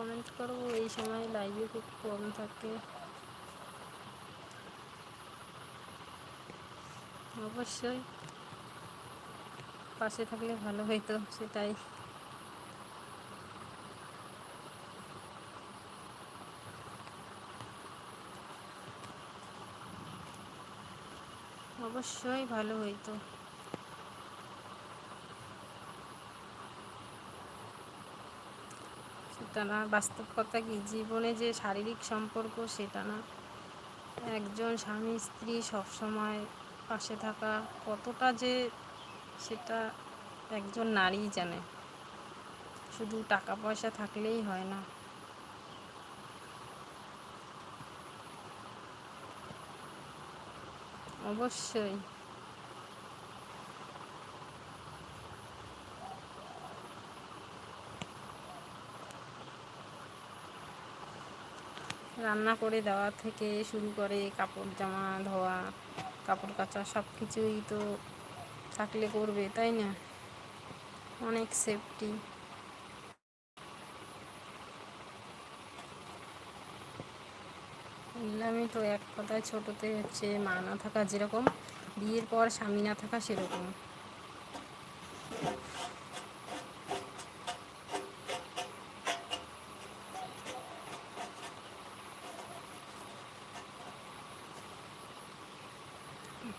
Comment করো এই সময় লাইভে খুব কম থাকে। অবশ্যই, পাশে থাকলে ভালো হইতো, সেটাই। অবশ্যই ভালো হইতো। সেটা না, বাস্তব কথা কি? জীবনে যে শারীরিক সম্পর্ক, সেটা না। একজন স্বামী, স্ত্রী সবসময় পাশে থাকা কতটা যে সেটা একজন নারী জানে। শুধু টাকা পয়সা থাকলেই হয় না। অবশ্যই। রান্না করে দেওয়া থেকে শুরু করে কাপড় জামা, ধোয়া, কাপড় কাচা সব কিছুই তো থাকলে করবে, তাই না? অনেক সেফটি বললামই তো, এক কথায় ছোটোতে হচ্ছে মা না থাকা যেরকম, বিয়ের পর স্বামী না থাকা সেরকম।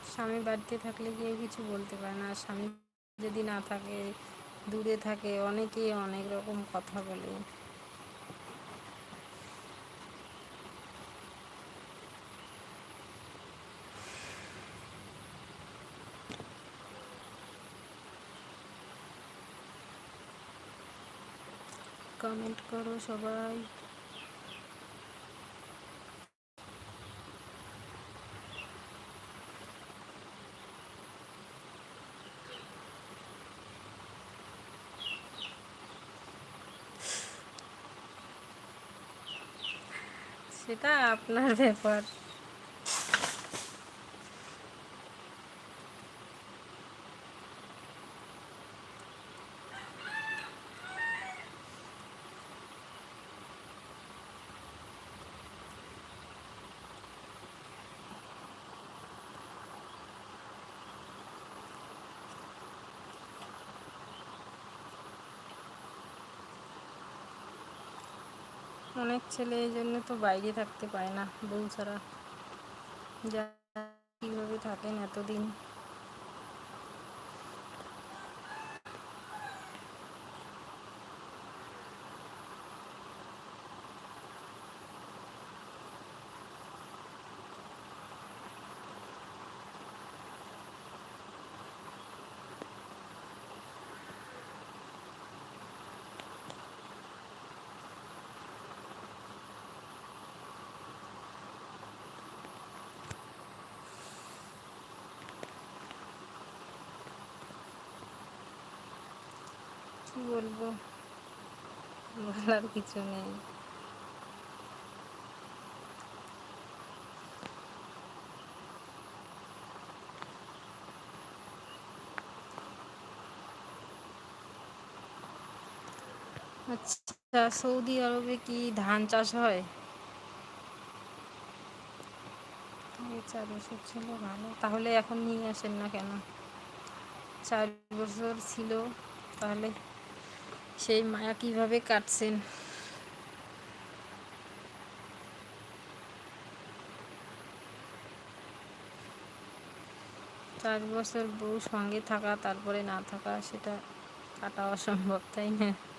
স্বামী বাড়িতে থাকলে কেউ কিছু বলতে পারে না। স্বামী যদি না থাকে, দূরে থাকে, অনেকেই অনেক রকম কথা বলে। কমেন্ট করো সবাই। সেটা আপনার ব্যাপার। অনেক ছেলে এই জন্য তো বাইরে থাকতে পায় না, বউ ছাড়া। যা কীভাবে থাকেন এতদিন? কি বলব? বলার কিছু নেই। আচ্ছা সৌদি আরবে কি ধান চাষ হয়? চার বছর ছিল ভালো। তাহলে এখন নিয়ে আসেন না কেন? চার বছর ছিল, তাহলে সেই মায়া কীভাবে কাটছেন? চার বছর বউ সঙ্গে থাকা, তারপরে না থাকা, সেটা কাটা অসম্ভব, তাই না?